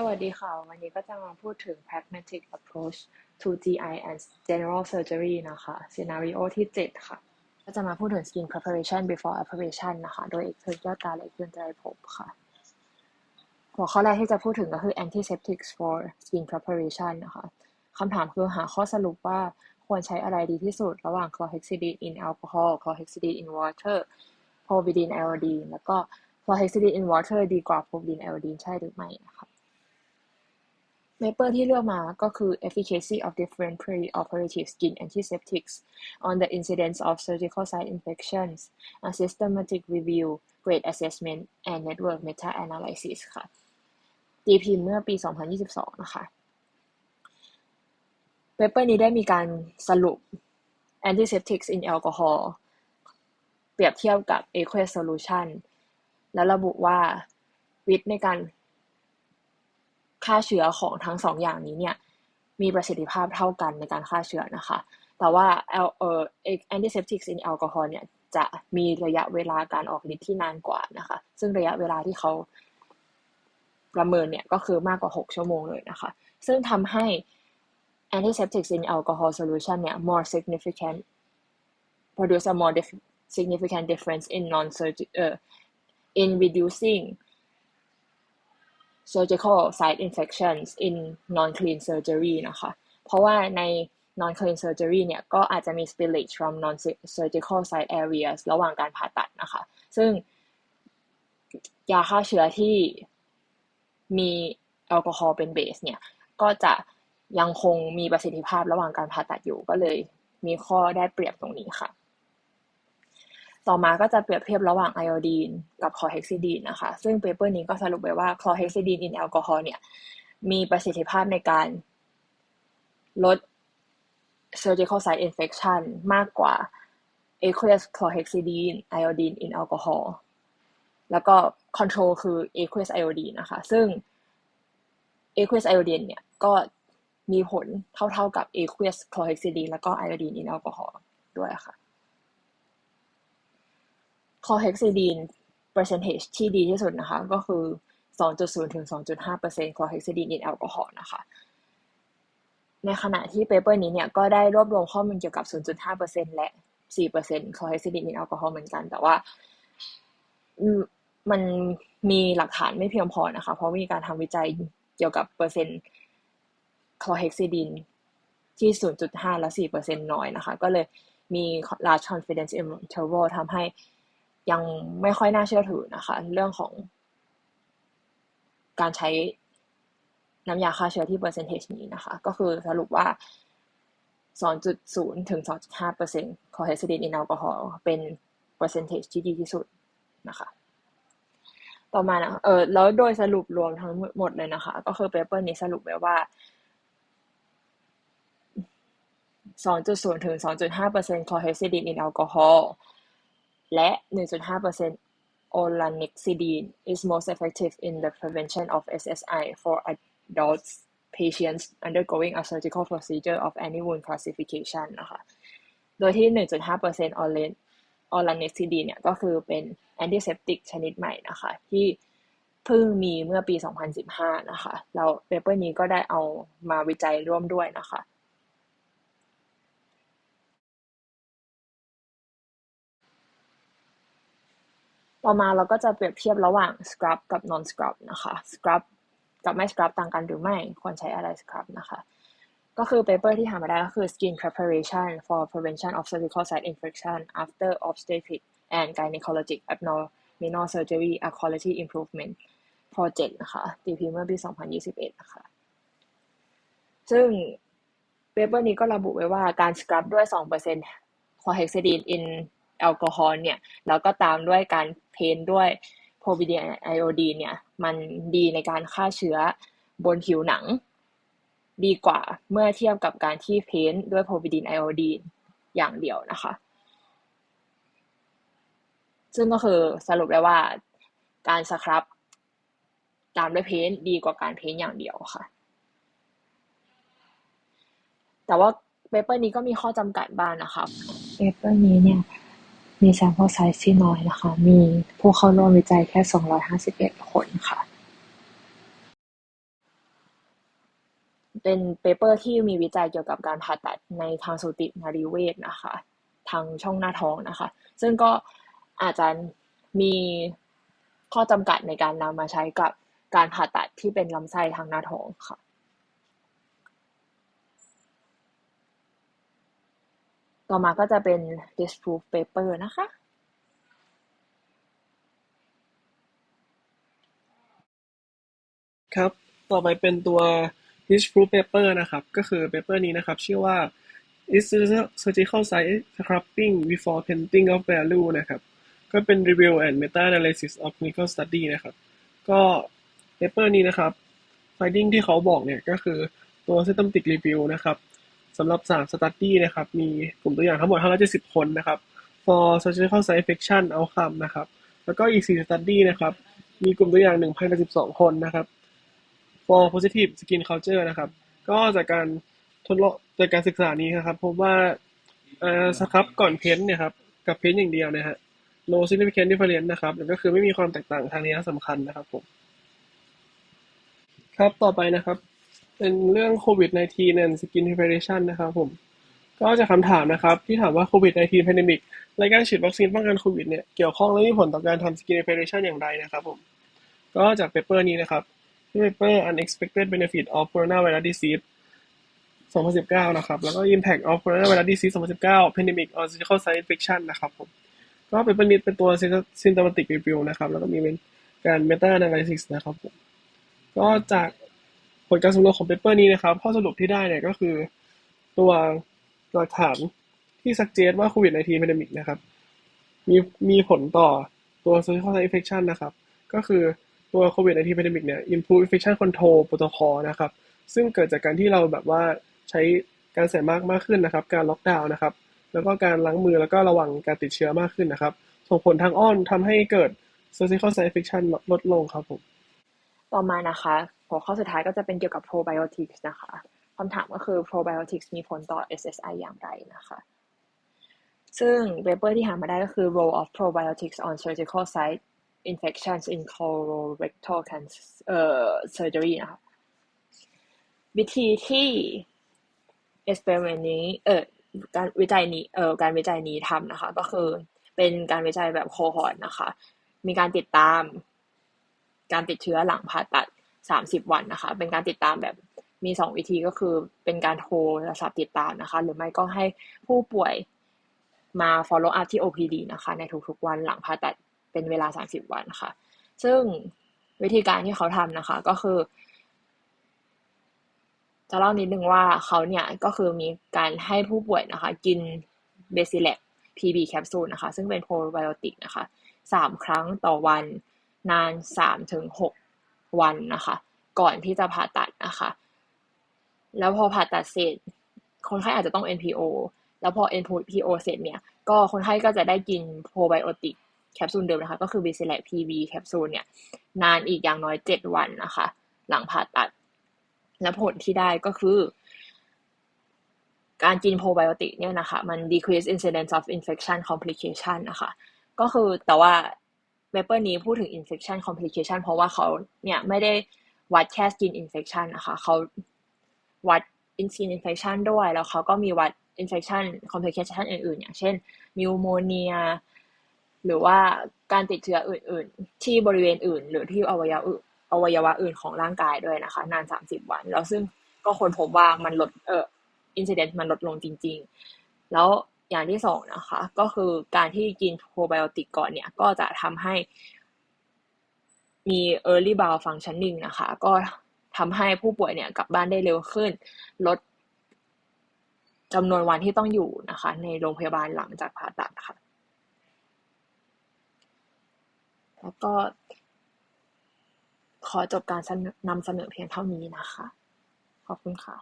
สวัสดีค่ะ วันนี้ก็จะมาพูดถึง pragmatic approach to GI and general surgery นะคะ scenario ที่ 7 ค่ะ ก็จะมาพูดถึง skin preparation before operation นะคะ โดยเอกเทอร์ยอดตาและเคลื่อนใจผมค่ะ หัวข้อแรกที่จะพูดถึงก็คือ antiseptics for skin preparation นะคะคำถามคือหาข้อสรุปว่าควรใช้อะไรดีที่สุดระหว่าง chlorhexidine in alcohol chlorhexidine in water povidone iodine แล้วก็ chlorhexidine in water ดีกว่า povidone iodine ใช่หรือไม่นะคะ เ a เปอร์ที่เลือกมาก็คือ efficacy of different pre-operative skin antiseptics on the incidence of surgical site infections a systematic review grade assessment and network meta-analysis ค่ะตีพิมพ์เมื่อปี 2022 นะคะเปเปอร์นี้ได้มีการสรุป antiseptics in alcohol เปรียบเทียบกับ aqueous solution และระบุว่าวิธีในการ ฆ่าเชื้อของทั้งสองอย่างนี้เนี่ยมีประสิทธิภาพเท่ากันในการฆ่าเชื้อนะคะ แต่ว่าเอ่อ antiseptics in alcohol เนี่ยจะมีระยะเวลาการออกฤทธิ์ที่นานกว่านะคะ ซึ่งระยะเวลาที่เขาประเมินเนี่ยก็คือมากกว่า 6 ชั่วโมงเลยนะคะ ซึ่งทำให้ antiseptics in alcohol solution เนี่ย more significant produce a more significant difference in non uh, in reducing surgical site infections in non-clean surgery นะคะ เพราะว่าใน non-clean surgery เนี่ยก็อาจจะมี spillage from non-surgical site areas ระหว่างการผ่าตัดนะคะ ซึ่งยาฆ่าเชื้อที่มีแอลกอฮอล์เป็นเบสเนี่ยก็จะยังคงมีประสิทธิภาพระหว่างการผ่าตัดอยู่ก็เลยมีข้อได้เปรียบตรงนี้ค่ะ ต่อมาก็จะเปรียบเทียบระหว่างไอโอดีนกับคลอเฮกซิดีนนะคะ ซึ่งเปเปอร์นี้ก็สรุปไว้ว่าคลอเฮกซิดีนอินแอลกอฮอล์เนี่ยมีประสิทธิภาพในการลด surgical site infection มากกว่า aqueous chlorhexidine iodine in alcohol แล้วก็ control คือ aqueous iodine นะคะ ซึ่ง aqueous iodine เนี่ยก็มีผลเท่าๆกับ aqueous chlorhexidine แล้วก็ iodine in alcohol ด้วยค่ะ คอเฮกซิดีนเปอร์เซนเทจที่ดีที่สุดนะคะ ก็คือ 2.0 ถึง 2.5%คอเฮกซิดีนอินแอลกอฮอล์นะคะ ในขณะที่เปเปอร์นี้เนี่ยก็ได้รวบรวมข้อมูลเกี่ยวกับ 0.5%และ 4%คอเฮกซิดีนอินแอลกอฮอล์เหมือนกัน แต่ว่ามันมีหลักฐานไม่เพียงพอนะคะ เพราะมีการทำวิจัยเกี่ยวกับเปอร์เซ็นต์คอเฮกซิดีนที่ 0.5 และ 4%น้อยนะคะ ก็เลยมี large confidence interval ทำให้ ยังไม่ค่อยน่าเชื่อถือนะคะ เรื่องของการใช้น้ำยาฆ่าเชื้อที่เปอร์เซนเทจนี้นะคะ ก็คือสรุปว่า 2.0 ถึง 2.5เปอร์เซ็นต์คอเฮสซิดินอินแอลกอฮอล์เป็นเปอร์เซนเทจที่ดีที่สุดนะคะ ต่อมานะเออแล้วโดยสรุปรวมทั้งหมดเลยนะคะ ก็คือเปเปอร์นี้สรุปไว้ว่า 2.0 ถึง 2.5เปอร์เซ็นต์คอเฮสซิดินอินแอลกอฮอล์ และ 1.5% olanzapine is most effective in the prevention of SSI for adults patients undergoing a surgical procedure of any wound classification นะคะ โดยที่ 1.5%ออเลนออลาเนซิดีเนี่ยก็คือเป็นแอนติเซปติกชนิดใหม่นะคะ ที่เพิ่งมีเมื่อปี 2015 นะคะแล้วเปเปอร์นี้ก็ได้เอามาวิจัยร่วมด้วยนะคะ ต่อมาเราก็จะเปรียบเทียบระหว่าง scrub กับ non scrub นะคะ scrub กับไม่ scrub ต่างกันหรือไม่ ควรใช้อะไร scrub นะคะ ก็คือ paper ที่หามาได้ก็คือ skin preparation for prevention of cervical site infection after obstetric and gynecologic abdominal surgery a quality improvement project นะคะตีพิมพ์เมื่อปี 2021 นะคะ ซึ่ง paper นี้ก็ระบุไว้ว่าการ scrub ด้วย 2% chlorhexidine in แอลกอฮอล์เนี่ยแล้วก็ตามด้วยการเพ้นด้วยโพวิดีไอโอดีเนี่ยมันดีในการฆ่าเชื้อบนผิวหนัง ดีกว่าเมื่อเทียบกับการที่เพ้นด้วยโพวิดีนไอโอดีนอย่างเดียวนะคะ ซึ่งก็คือสรุปได้ว่าการสครับตามด้วยเพ้นดีกว่าการเพ้นอย่างเดียวค่ะ แต่ว่าเปเปอร์นี้ก็มีข้อจำกัดบ้างนะคะเปเปอร์นี้เนี่ย มีแซมเปิลไซส์ที่น้อยนะคะ มีผู้เข้าร่วมวิจัยแค่ 251 คนค่ะ เป็นเปเปอร์ที่มีวิจัยเกี่ยวกับการผ่าตัดในทางสูตินารีเวชนะคะ ทางช่องหน้าท้องนะคะ ซึ่งก็อาจจะมีข้อจำกัดในการนำมาใช้กับการผ่าตัดที่เป็นลำไส้ทางหน้าท้องค่ะ ต่อมาก็จะเป็น disproof paper นะคะครับ ต่อไปเป็นตัว disproof paper นะครับ ก็คือ paper นี้นะครับ ชื่อว่า is surgical site scrapping before painting of value นะครับ ก็เป็น review and meta analysis of clinical study นะครับ ก็ paper นี้นะครับ finding ที่เขาบอกเนี่ยก็คือตัว systematic review นะครับ สำหรับ3 study นะครับ มีกลุ่มตัวอย่างทั้งหมด 570 คนนะครับ for surgical site infection outcome นะครับ แล้วก็อีก 4 study นะครับ มีกลุ่มตัวอย่าง 1,012 คนนะครับ for positive skin culture นะครับ ก็จากการทดลองจากการศึกษานี้นะครับ พบว่าอ่าสครับก่อนเพ้นเนี่ยครับ กับเพ้นอย่างเดียวนะฮะ no significant difference นะครับก็คือไม่มีความแตกต่างทางนี้สำคัญนะครับผม ครับ ต่อไปนะครับ เป็นเรื่องโควิด -19 and skin preparation นะครับผม ก็จะคำถามนะครับ ที่ถามว่าโควิด -19 pandemic และการฉีดวัคซีนป้องกันโควิดเนี่ยเกี่ยวข้องและมีผลต่อการทำ skin preparation อย่างไรนะครับผม ก็จากเปเปอร์นี้นะครับที่เปเปอร์ unexpected benefit of coronavirus disease 2019 นะครับ แล้วก็ impact of coronavirus disease 2019 pandemic on surgical site infection นะครับผม ก็เป็นนี้เป็นตัว systematic review นะครับ แล้วก็มีเป็นการ meta analysis นะครับผม ก็จาก ผลการสำรวจของเปเปอร์นี้นะครับ ข้อสรุปที่ได้เนี่ยก็คือ ตัวหลักฐานที่สักเจนว่าโควิด -19 pandemic นะครับ มีมีผลต่อตัว surgical site infection นะครับ ก็คือตัวโควิด -19 pandemic เนี่ย improve infection control protocol นะครับ ซึ่งเกิดจากการที่เราแบบว่าใช้การใส่มากมากขึ้นนะครับ การล็อกดาวน์นะครับ แล้วก็การล้างมือแล้วก็ระวังการติดเชื้อมากขึ้นนะครับ ส่งผลทางอ้อนทำให้เกิด surgical site infection ลดลงครับผม ต่อมานะคะหัวข้อสุดท้ายก็จะเป็นเกี่ยวกับ probiotics นะคะคำถามก็คือ probiotics มีผลต่อ SSI อย่างไรนะคะ ซึ่งเปเปอร์ที่หามาได้ก็คือ role of probiotics on surgical site infections in colorectal cancer เอ่อ surgery นะคะวิธีที่ experiment นี้เออการวิจัยนี้เออการวิจัยนี้ทำนะคะ ก็คือเป็นการวิจัยแบบโคฮอร์นะคะ มีการติดตาม การติดเชื้อหลังผ่าตัด 30 วันนะคะ เป็นการติดตามแบบมี 2 วิธีก็คือเป็นการโทรศัพท์ติดตามนะคะ หรือไม่ก็ให้ผู้ป่วยมา follow up ที่ OPD นะคะ ในทุกๆวันหลังผ่าตัดเป็นเวลา 30 วันค่ะ ซึ่งวิธีการที่เขาทำนะคะก็คือ จะเล่านิดนึงว่าเขาเนี่ยก็คือมีการให้ผู้ป่วยนะคะ กินเบซิเลก PB แคปซูลนะคะ ซึ่งเป็นโปรไบโอติกนะคะสามครั้งต่อวัน นานสามถึงหกวันนะคะ ก่อนที่จะผ่าตัดนะคะ แล้วพอผ่าตัดเสร็จ คนไข้อาจจะต้อง NPO แล้วพอ NPO เสร็จเนี่ย ก็คนไข้ก็จะได้กินโปรไบโอติกแคปซูลเดิมนะคะ ก็คือ b ิ c i l l a c PB แคปซูลเนี่ย นานอีกอย่างน้อยเจ็ดวันนะคะ หลังผ่าตัด และผลที่ได้ก็คือ การกินโปรไบโอติกเนี่ยนะคะ มัน decrease incidence of infection complication นะคะ ก็คือแต่ว่า เปเปอร์นี้พูดถึง infection complication เพราะว่าเขาเนี่ยไม่ได้วัดแค่ skin infection นะคะเขาวัด skin infection ด้วย แล้วเขาก็มีวัด infection complication อื่นๆ อย่างเช่น pneumonia หรือว่าการติดเชื้ออื่นๆ ที่บริเวณอื่น หรือที่อวัยวะอื่นอวัยวะอื่นของร่างกายด้วยนะคะ นาน 30 วัน แล้วซึ่งก็คนพบว่ามันลดเอ่อ incidence มันลดลงจริง ๆ แล้ว อย่างที่สองนะคะ ก็คือการที่กินโปรไบโอติกก่อนเนี่ย ก็จะทำให้มี early bowel functioning นะคะ ก็ทำให้ผู้ป่วยเนี่ยกลับบ้านได้เร็วขึ้น ลดจำนวนวันที่ต้องอยู่นะคะ ในโรงพยาบาลหลังจากผ่าตัดค่ะ แล้วก็ขอจบการนำเสนอเพียงเท่านี้นะคะ ขอบคุณค่ะ